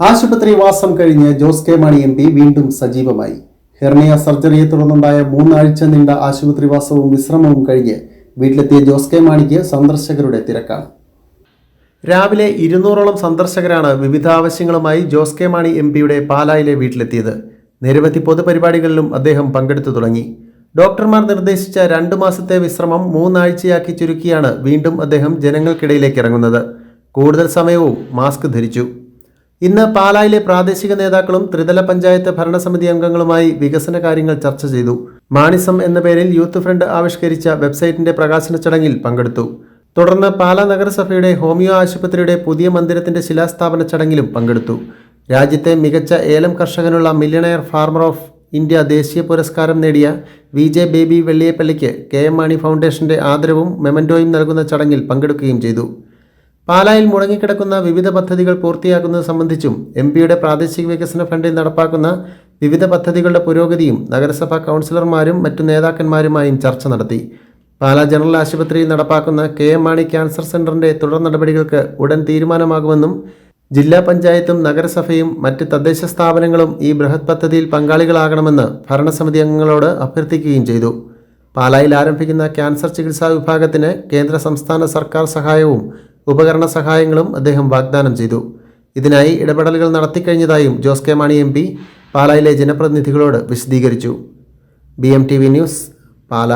ആശുപത്രി വാസം കഴിഞ്ഞ് Jose K Mani M P വീണ്ടും സജീവമായി. ഹെർണിയ സർജറിയെ തുടർന്നുണ്ടായ മൂന്നാഴ്ച നീണ്ട ആശുപത്രിവാസവും വിശ്രമവും കഴിഞ്ഞ് വീട്ടിലെത്തിയ ജോസ് കെ മാണിക്ക് സന്ദർശകരുടെ തിരക്കാണ്. രാവിലെ ഇരുന്നൂറോളം സന്ദർശകരാണ് വിവിധ ആവശ്യങ്ങളുമായി ജോസ് കെ മാണി എം പിയുടെ പാലായിലെ വീട്ടിലെത്തിയത്. നിരവധി പൊതുപരിപാടികളിലും അദ്ദേഹം പങ്കെടുത്തു തുടങ്ങി. ഡോക്ടർമാർ നിർദ്ദേശിച്ച രണ്ടു മാസത്തെ വിശ്രമം മൂന്നാഴ്ചയാക്കി ചുരുക്കിയാണ് വീണ്ടും അദ്ദേഹം ജനങ്ങൾക്കിടയിലേക്ക് ഇറങ്ങുന്നത്. കൂടുതൽ സമയവും മാസ്ക് ധരിച്ചു. ഇന്ന് പാലായിലെ പ്രാദേശിക നേതാക്കളും ത്രിതല പഞ്ചായത്ത് ഭരണസമിതി അംഗങ്ങളുമായി വികസന കാര്യങ്ങൾ ചർച്ച ചെയ്തു. മാണിസം എന്ന പേരിൽ യൂത്ത് ഫ്രണ്ട് ആവിഷ്കരിച്ച വെബ്സൈറ്റിന്റെ പ്രകാശന ചടങ്ങിൽ പങ്കെടുത്തു. തുടർന്ന് പാലാ നഗരസഭയുടെ ഹോമിയോ ആശുപത്രിയുടെ പുതിയ മന്ദിരത്തിന്റെ ശിലാസ്ഥാപന ചടങ്ങിലും പങ്കെടുത്തു. രാജ്യത്തെ മികച്ച ഏലം കർഷകനുള്ള മില്യണയർ ഫാർമർ ഓഫ് ഇന്ത്യ ദേശീയ പുരസ്കാരം നേടിയ വി ജെ ബേബി വെള്ളിയപ്പള്ളിക്ക് കെ എം മാണി ഫൗണ്ടേഷന്റെ ആദരവും മെമന്റോയും നൽകുന്ന ചടങ്ങിൽ പങ്കെടുക്കുകയും ചെയ്തു. പാലായിൽ മുടങ്ങിക്കിടക്കുന്ന വിവിധ പദ്ധതികൾ പൂർത്തിയാക്കുന്നത് സംബന്ധിച്ചും എം പിയുടെ പ്രാദേശിക വികസന ഫണ്ടിൽ നടപ്പാക്കുന്ന വിവിധ പദ്ധതികളുടെ പുരോഗതിയും നഗരസഭാ കൗൺസിലർമാരും മറ്റു നേതാക്കന്മാരുമായും ചർച്ച നടത്തി. പാലാ ജനറൽ ആശുപത്രിയിൽ നടപ്പാക്കുന്ന കെ എം മാണി ക്യാൻസർ സെന്ററിന്റെ തുടർ നടപടികൾക്ക് ഉടൻ തീരുമാനമാകുമെന്നും ജില്ലാ പഞ്ചായത്തും നഗരസഭയും മറ്റ് തദ്ദേശ സ്ഥാപനങ്ങളും ഈ ബൃഹത് പദ്ധതിയിൽ പങ്കാളികളാകണമെന്ന് ഭരണസമിതി അംഗങ്ങളോട് അഭ്യർത്ഥിക്കുകയും ചെയ്തു. പാലായിൽ ആരംഭിക്കുന്ന ക്യാൻസർ ചികിത്സാ വിഭാഗത്തിന് കേന്ദ്ര സംസ്ഥാന സർക്കാർ സഹായവും ഉപകരണ സഹായങ്ങളും അദ്ദേഹം വാഗ്ദാനം ചെയ്തു. ഇതിനായി ഇടപെടലുകൾ നടത്തിക്കഴിഞ്ഞതായും Jose K Mani M P പാലായിലെ ജനപ്രതിനിധികളോട് വിശദീകരിച്ചു. B M T V news Pala.